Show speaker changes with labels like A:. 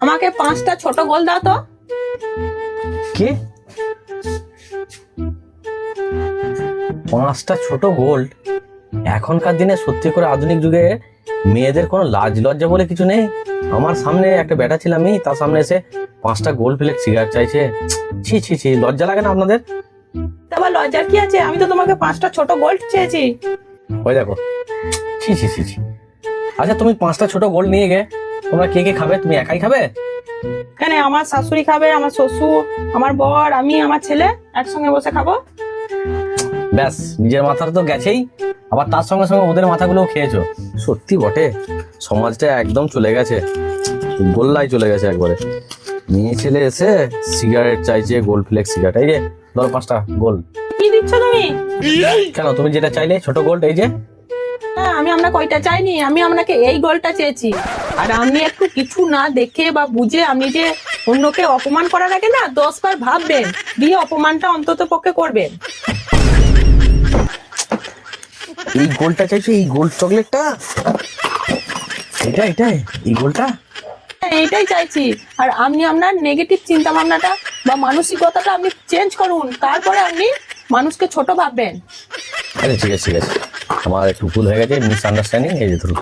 A: আমাকে পাঁচটা ছোট গোল দাও তো।
B: কে? পাঁচটা ছোট গোল্ড এখনকার দিনে সত্যি করে আধুনিক যুগে মেয়েদের কোনো লাজ লজ্জা বলে কিছু নেই। আমার সামনে একটা বেটা ছিল আমি তার সামনে এসে পাঁচটা গোল্ড প্লেট সিগারেট চাইছে। ছি ছি ছি লজ্জা লাগে না আপনাদের?
A: তোমার লজ্জার কি আছে? আমি তো তোমাকে পাঁচটা ছোট গোল্ড চেয়েছি।
B: ওই দেখো। ছি ছি ছি ছি। আচ্ছা তুমি পাঁচটা ছোট গোল্ড নিয়ে গে। তোমরা কে কে খাবে? তুমি একাই খাবে?
A: কেন আমার শাশুড়ি খাবে আমার শ্বশুর আমার বর আমি আমার ছেলে একসঙ্গে বসে খাব।
B: ব্যাস নিজের মাথাটা তো গেছেই। আবার তার সঙ্গে সঙ্গে ওদের মাথাগুলোও খেয়েছো। সত্যি বটে সমাজটা একদম চলে গেছে। গোল্লাই চলে গেছে একবারে। মেয়ে ছেলে এসে সিগারেট চাইছে গোল ফ্লেক্স সিগারেট এই যে ধরো পাঁচটা গোল
A: কি দিচ্ছ তুমি?
B: কেন তুমি যেটা চাইলে ছোট গোল্ড এই যে
A: হ্যাঁ আপনাকে ওইটা চাইনি? আমি আপনাকে এই গোলটা চেয়েছি। আর আপনি একটু কিছু না দেখে বা বুঝে আপনি যে অন্যকে অপমান করার আগে না দশ বার ভাববেন দিয়ে অপমানটা অন্তত পক্ষে করবেন।
B: এই গোলটা চাইছো এই গোল্ড চকলেটটা? এটা এটাই এই গোলটা?
A: হ্যাঁ, এইটাই চাইছি। আর আপনি আপনার নেগেটিভ চিন্তা ভাবনাটা বা মানসিকতাটা আপনি চেঞ্জ করুন তারপরে আপনি মানুষকে ছোট ভাববেন।
B: আচ্ছা ঠিক আছে ঠিক আছে। আমার একটু ভুল হয়ে গেছে মিস আন্ডারস্ট্যান্ডিং এই যে ধরুন।